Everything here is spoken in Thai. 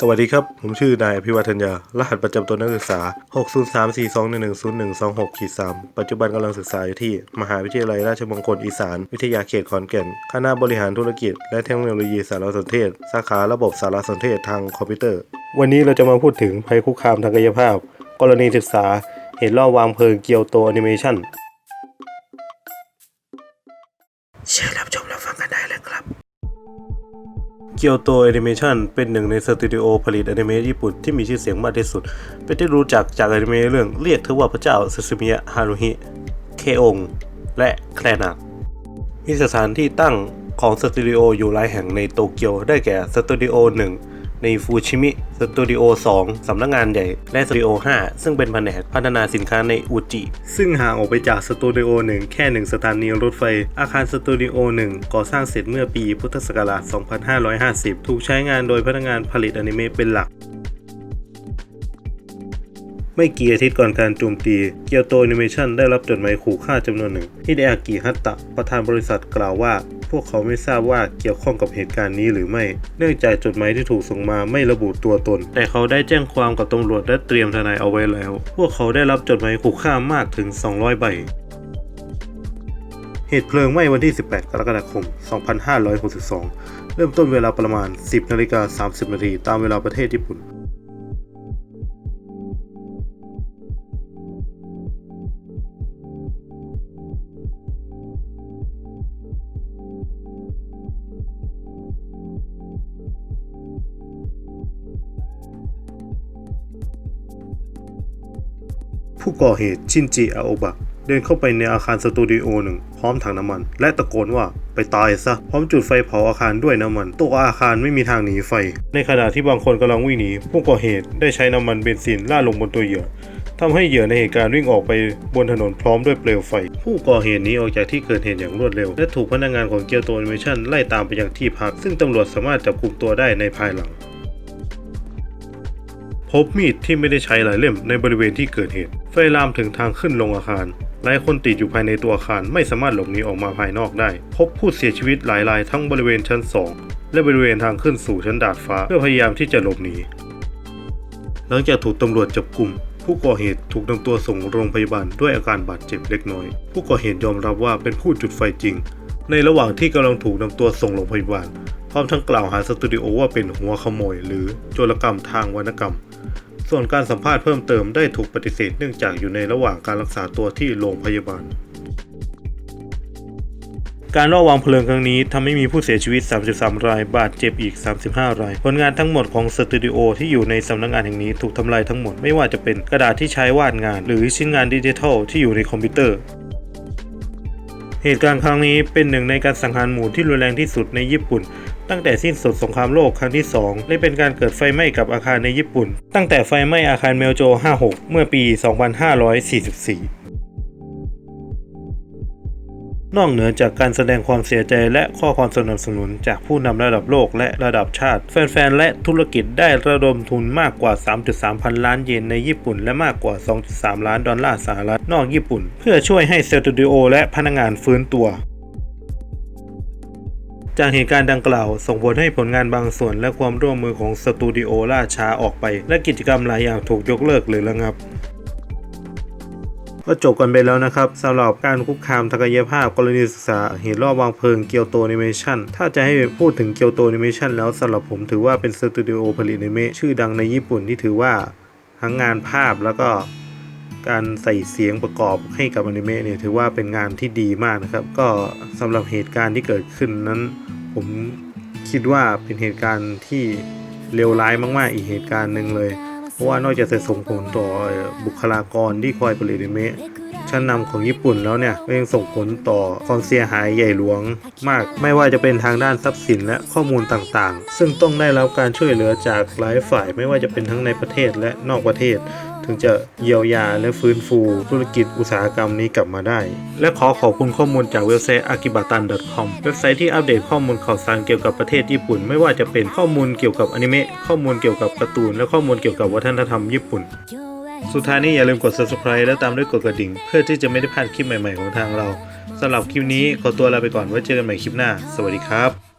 สวัสดีครับ ผมชื่อนายอภิวัฒนยา รหัสประจำตัวนักศึกษา 60342110126ขีด3ปัจจุบันกำลังศึกษาอยู่ที่ มหาวิทยาลัยราชมงคลอีสาน วิทยาเขตขอนแก่น คณะบริหารธุรกิจ และเทคโนโลยีสารสนเทศ สาขาระบบสารสนเทศทางคอมพิวเตอร์ วันนี้เราจะมาพูดถึงภัยคุกคามทางกายภาพ กรณีศึกษา เหตุรอบวางเพลิงเกียวโตแอนิเมชั่นเชิญ เกียวโตแอนิเมชันเป็นหนึ่งในสตูดิโอผลิตแอนิเมะญี่ปุ่นที่มีชื่อเสียงมากที่สุด เป็นที่รู้จักจากแอนิเมะเรื่องเรียกเทว่าพระเจ้าซึซึมิยะฮารุฮิ เคองและแคลนัก มีสถานที่ตั้งของสตูดิโออยู่หลายแห่งในโตเกียวได้แก่สตูดิโอหนึ่ง ในฟูชิมิสตูดิโอ2สำนักงานใหญ่ และสตูดิโอ5ซึ่งเป็นแผนกพัฒนาสินค้าในอุจิ ซึ่งห่างออกไปจากสตูดิโอ1แค่ 1 สถานีรถไฟ อาคารสตูดิโอ1ก่อสร้างเสร็จเมื่อปีพุทธศักราช 2550 ถูกใช้งานโดยพนักงานผลิตอนิเมะเป็นหลักไม่กี่อาทิตย์ก่อนการโจมตีเกียวโตแอนิเมชันได้รับจดหมายขู่ฆ่าจำนวนหนึ่งฮิเดอากิฮัตตะ ประธานบริษัทกล่าวว่า พวกเขาไม่ทราบว่าเกี่ยวข้องกับเหตุการณ์นี้หรือไม่ เนื่องจากจดหมายที่ถูกส่งมาไม่ระบุตัวตน แต่เขาได้แจ้งความกับตำรวจและเตรียมทนายเอาไว้แล้ว พวกเขาได้รับจดหมายขู่ฆ่ามากถึง 200 ใบเหตุเพลิงไหม้วันที่ 18 กรกฎาคม 2562 เริ่มต้นเวลาประมาณ 10นาฬิกา30นาทีตามเวลาประเทศญี่ปุ่น ผู้ก่อเหตุชินจิอาโอบะเดินเข้าไปในอาคารสตูดิโอหนึ่งพร้อมถังน้ำมัน และตะโกนว่าไปตายซะ พร้อมจุดไฟเผาอาคารด้วยน้ำมันตัวอาคารไม่มีทางหนีไฟ ในขณะที่บางคนกำลังวิ่งหนี ผู้ก่อเหตุได้ใช้น้ำมันเบนซินราลงบนตัวเหยื่อทำให้เหยื่อในเหตุการณ์วิ่งออกไปบนถนนพร้อมด้วยเปลวไฟ ผู้ก่อเหตุนี้ออกจากที่เกิดเหตุอย่างรวดเร็ว และถูกพนักงานของเกียวโตแอนิเมชันไล่ตามไปยังที่พัก ซึ่งตำรวจสามารถจับกุมตัวได้ในภายหลัง พบมีดที่ไม่ได้ใช้หลายเล่มในบริเวณที่เกิดเหตุ ไฟลามถึงทางขึ้นลงอาคาร หลายคนติดอยู่ภายในตัวอาคารไม่สามารถหลบหนีออกมาภายนอกได้ พบผู้เสียชีวิตหลายรายทั้งบริเวณชั้น 2 และบริเวณทางขึ้นสู่ชั้นดาดฟ้า เพื่อพยายามที่จะหลบหนี หลังจากถูกตำรวจจับกลุ่มผู้ก่อเหตุถูกนำตัวส่งโรงพยาบาลด้วยอาการบาดเจ็บเล็กน้อย ผู้ก่อเหตุยอมรับว่าเป็นผู้จุดไฟจริง ในระหว่างที่กำลังถูกนำตัวส่งโรงพยาบาล พร้อมทั้งกล่าวหาสตูดิโอว่าเป็นหัวขโมย หรือโจรกรรมทางวรรณกรรม ส่วนการสัมภาษณ์เพิ่มเติมได้ถูกปฏิเสธเนื่องจากอยู่ในระหว่างการรักษาตัวที่โรงพยาบาล การรอบวางเพลิงครั้งนี้ทำให้มีผู้เสียชีวิต 33 ราย บาดเจ็บอีก 35 ราย ผลงานทั้งหมดของสตูดิโอที่อยู่ในสำนักงานแห่งนี้ถูกทำลายทั้งหมดไม่ว่าจะเป็นกระดาษที่ใช้วาดงาน หรือชิ้นงานดิจิทัลที่อยู่ในคอมพิวเตอร์ เหตุการณ์ครั้งนี้เป็นหนึ่งในการสังหารหมู่ที่รุนแรงที่สุดในญี่ปุ่น ตั้งแต่สิ้นสุดสงครามโลกครั้งที่ 2 และเป็นการเกิดไฟไหม้กับอาคารในญี่ปุ่น ตั้งแต่ไฟไหม้อาคารเมลโจ 56 เมื่อปี 2544 นอกเหนือจากการแสดงความเสียใจและข้อความสนับสนุนจากผู้นำระดับโลกและระดับชาติ แฟนๆ และธุรกิจได้ระดมทุนมากกว่า 3.3 พันล้านเยนในญี่ปุ่น และมากกว่า 2.3 ล้านดอลลาร์สหรัฐนอกญี่ปุ่น เพื่อช่วยให้สตูดิโอและพนักงานฟื้นตัว จากเหตุการณ์ดังกล่าว ส่งผลให้ผลงานบางส่วนและความร่วมมือของสตูดิโอล่าช้าออกไป และกิจกรรมหลายอย่างถูกยกเลิกหรือระงับ ก็จบกันไปแล้วนะครับสำหรับการคุกคามทางกายภาพกรณีศึกษาเหตุรอบวางเพลิงเกียวโตแอนิเมชันถ้าจะให้พูดถึงเกียวโตแอนิเมชันแล้วสำหรับผมถือว่าเป็นสตูดิโอผลิตอนิเมะชื่อดังในญี่ปุ่นที่ถือว่าทั้งงานภาพแล้วก็การใส่เสียงประกอบให้กับอนิเมะเนี่ยถือว่าเป็นงานที่ดีมากนะครับ ก็สำหรับเหตุการณ์ที่เกิดขึ้นนั้น ผมคิดว่าเป็นเหตุการณ์ที่เลวร้ายมาก ๆ อีกเหตุการณ์หนึ่งเลย เพราะว่านอกจากจะส่งผลต่อบุคลากรที่คอยผลิตอนิเมะชั้นนำของญี่ปุ่นแล้วเนี่ยก็ยังส่งผลต่อความเสียหายใหญ่หลวงมาก ไม่ว่าจะเป็นทางด้านทรัพย์สินและข้อมูลต่างๆ ซึ่งต้องได้รับการช่วยเหลือจากหลายฝ่ายไม่ว่าจะเป็นทั้งในประเทศและนอกประเทศ ถึงจะเยียวยาและฟื้นฟู ธุรกิจอุตสาหกรรมนี้กลับมาได้ และขอขอบคุณข้อมูลจากเว็บไซต์ akibatan.com เว็บไซต์ที่อัปเดตข้อมูลข่าวสารเกี่ยวกับประเทศญี่ปุ่น ไม่ว่าจะเป็นข้อมูลเกี่ยวกับอนิเมะข้อมูลเกี่ยวกับการ์ตูน และข้อมูลเกี่ยวกับวัฒนธรรมญี่ปุ่นสุดท้ายนี้อย่าลืมกด subscribe และตามด้วยกดกระดิ่ง เพื่อที่จะไม่ได้พลาดคลิปใหม่ๆของทางเราสำหรับคลิปนี้ขอตัวลาไปก่อนไว้เจอกันใหม่คลิปหน้า สวัสดีครับ